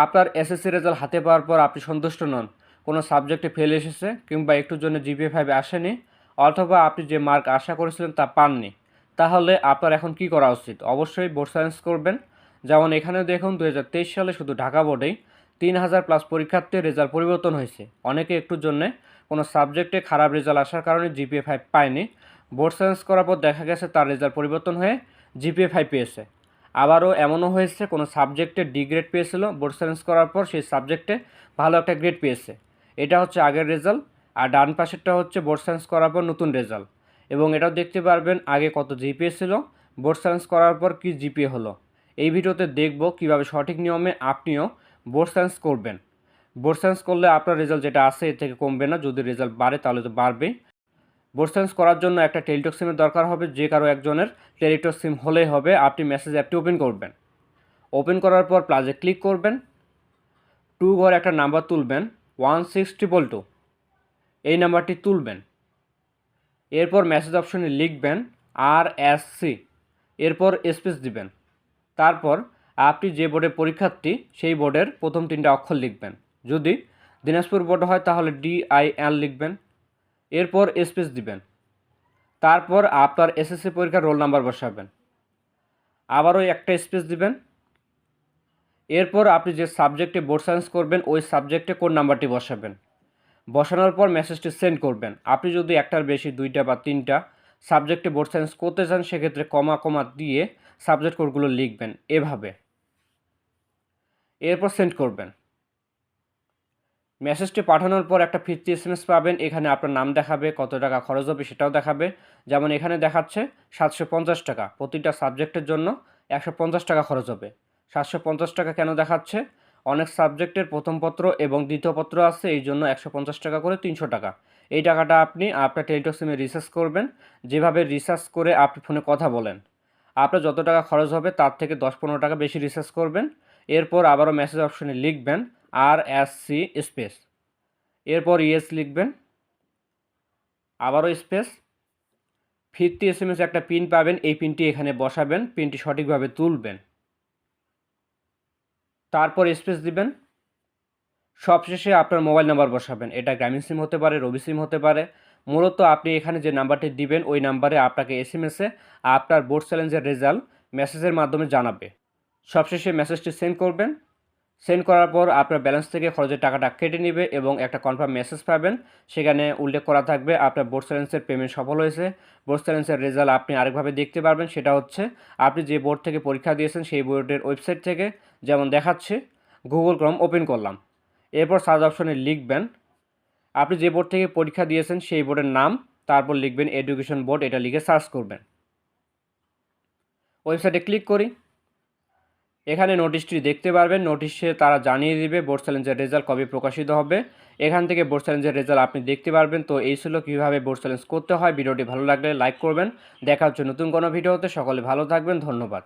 আপনার SSC result হাতে পাওয়ার পর আপনি সন্তুষ্ট নন। কোনো সাবজেক্টে ফেল এসেছে কিংবা একটুর জন্য জিপিএ ফাইভে আসেনি, অথবা আপনি যে মার্ক আশা করেছিলেন তা পাননি, তাহলে আপনার এখন কি করা উচিত? অবশ্যই বোর্ড সায়েন্স করবেন। যেমন এখানে দেখুন দু হাজার তেইশ সালে শুধু ঢাকা বোর্ডেই তিন হাজার প্লাস পরীক্ষার্থীর রেজাল্ট পরিবর্তন হয়েছে। অনেকে একটুর জন্যে কোনো সাবজেক্টে খারাপ রেজাল্ট আসার কারণে জিপিএ ফাইভ পায়নি। বোর্ড সায়েন্স করার পর দেখা গেছে তার রেজাল্ট পরিবর্তন হয়ে জিপিএ ফাইভ পেয়েছে। আবারও এমনও হয়েছে, কোনো সাবজেক্টে ডি গ্রেড পেয়েছিল বোর্ড সায়েন্স করার পর সেই সাবজেক্টে ভালো একটা গ্রেড পেয়েছে। এটা হচ্ছে আগের রেজাল্ট আর ডান পাশেরটা হচ্ছে বোর্ড সায়েন্স করার পর নতুন রেজাল্ট এবং এটাও দেখতে পারবেন আগে কত জিপিএ ছিল বোর্ড সায়েন্স করার পর কি জিপিএ হলো। এই ভিডিওতে দেখব কীভাবে সঠিক নিয়মে আপনিও বোর্ড সায়েন্স করবেন। বোর্ড সায়েন্স করলে আপনার রেজাল্ট যেটা আছে এর থেকে কমবে না, যদি রেজাল্ট বাড়ে তাহলে তো বাড়বেই। বোর্ড করার জন্য একটা টেলিটক সিমের দরকার হবে, যে কারও একজনের টেলিটক সিম হলেই হবে। আপনি মেসেজ অ্যাপটি ওপেন করবেন। ওপেন করার পর প্লাজে ক্লিক করবেন। টু ঘর একটা নাম্বার তুলবেন ওয়ান সিক্স ট্রিপল টু এই নাম্বারটি তুলবেন। এরপর মেসেজ অপশনে লিখবেন আর এস সি এরপর স্পেস দিবেন। তারপর আপনি যে বোর্ডের পরীক্ষার্থী, সেই বোর্ডের প্রথম তিনটা অক্ষর লিখবেন। যদি দিনাজপুর বোর্ড হয়, তাহলে ডি আই এল লিখবেন। এরপর স্পেস দিবেন। তারপর আপনার এসএসসি পরীক্ষার রোল নাম্বার বসাবেন। আবারও একটা স্পেস দিবেন। এরপর আপনি যে সাবজেক্টে বোর্ড সায়েন্স করবেন, ওই সাবজেক্টে কোন নাম্বারটি বসাবেন? বসানোর পর মেসেজটি সেন্ড করবেন। আপনি যদি একটার বেশি, দুইটা বা তিনটা সাবজেক্টে বোর্ড সায়েন্স করতে চান, সেক্ষেত্রে কমা কমা দিয়ে সাবজেক্ট কোডগুলো লিখবেন এভাবে। এরপর সেন্ড করবেন। মেসেজটি পাঠানোর পর একটা ফিরতি এস এম এস পাবেন। এখানে আপনার নাম দেখাবে, কত টাকা খরচ হবে সেটাও দেখাবে। যেমন এখানে দেখাচ্ছে সাতশো পঞ্চাশ টাকা। প্রতিটা সাবজেক্টের জন্য একশো পঞ্চাশ টাকা খরচ হবে। সাতশো পঞ্চাশ টাকা কেন দেখাচ্ছে? অনেক সাবজেক্টের প্রথম পত্র এবং দ্বিতীয় পত্র আছে, এই জন্য একশো পঞ্চাশ টাকা করে তিনশো টাকা। এই টাকাটা আপনি আপনার টেলিটক সিমে রিচার্জ করবেন। যেভাবে রিচার্জ করে আপনি ফোনে কথা বলেন। আপনার যত টাকা খরচ হবে, তার থেকে দশ পনেরো টাকা বেশি রিচার্জ করবেন। এরপর আবারও মেসেজ অপশনে লিখবেন আর এস সি স্পেস। এরপর ইয়েস লিখবেন। আবারও স্পেস। ফিরতি এস এম এস একটা পিন পাবেন। এই পিনটি এখানে বসাবেন। পিনটি সঠিকভাবে তুলবেন। তারপর স্পেস দিবেন। সবশেষে আপনার মোবাইল নাম্বার বসাবেন। এটা গ্রামীণ সিম হতে পারে, রবি সিম হতে পারে। মূলত আপনি এখানে যে নাম্বারটি দিবেন, ওই নাম্বারে আপনাকে এস এম এসে আপনার বোর্ড চ্যালেঞ্জের রেজাল্ট, মেসেজের মাধ্যমে জানাবে। সবশেষে মেসেজটি সেন্ড করবেন। সেন্ড করার পর আপনার ব্যালেন্স থেকে খরচের টাকাটা কেটে নেবে এবং একটা কনফার্ম মেসেজ পাবেন। সেখানে উল্লেখ করা থাকবে আপনার বোর্ড চ্যালেঞ্জের পেমেন্ট সফল হয়েছে। বোর্ড চ্যালেঞ্জের রেজাল্ট আপনি আরেকভাবে দেখতে পারবেন, সেটা হচ্ছে আপনি যে বোর্ড থেকে পরীক্ষা দিয়েছেন সেই বোর্ডের ওয়েবসাইট থেকে যেমন দেখাচ্ছে গুগল ক্রম ওপেন করলাম। এরপর সার্চ অপশনে লিখবেন, আপনি যে বোর্ড থেকে পরীক্ষা দিয়েছেন সেই বোর্ডের নাম, তারপর লিখবেন এডুকেশন বোর্ড এটা লিখে সার্চ করবেন। ওয়েবসাইটে ক্লিক করি। এখানে নোটিশটি দেখতে পারবেন। নোটিশে তারা জানিয়ে দেবে বোর্ড চ্যালেঞ্জের রেজাল্ট কবে প্রকাশিত হবে। এখান থেকে বোর্ড চ্যালেঞ্জের রেজাল্ট আপনি দেখতে পারবেন। তো এই ছিল কীভাবে বোর্ড চ্যালেঞ্জ করতে হয়। ভিডিওটি ভালো লাগলে লাইক করবেন। দেখা হচ্ছে নতুন কোনো ভিডিওতে। সকলে ভালো থাকবেন। ধন্যবাদ।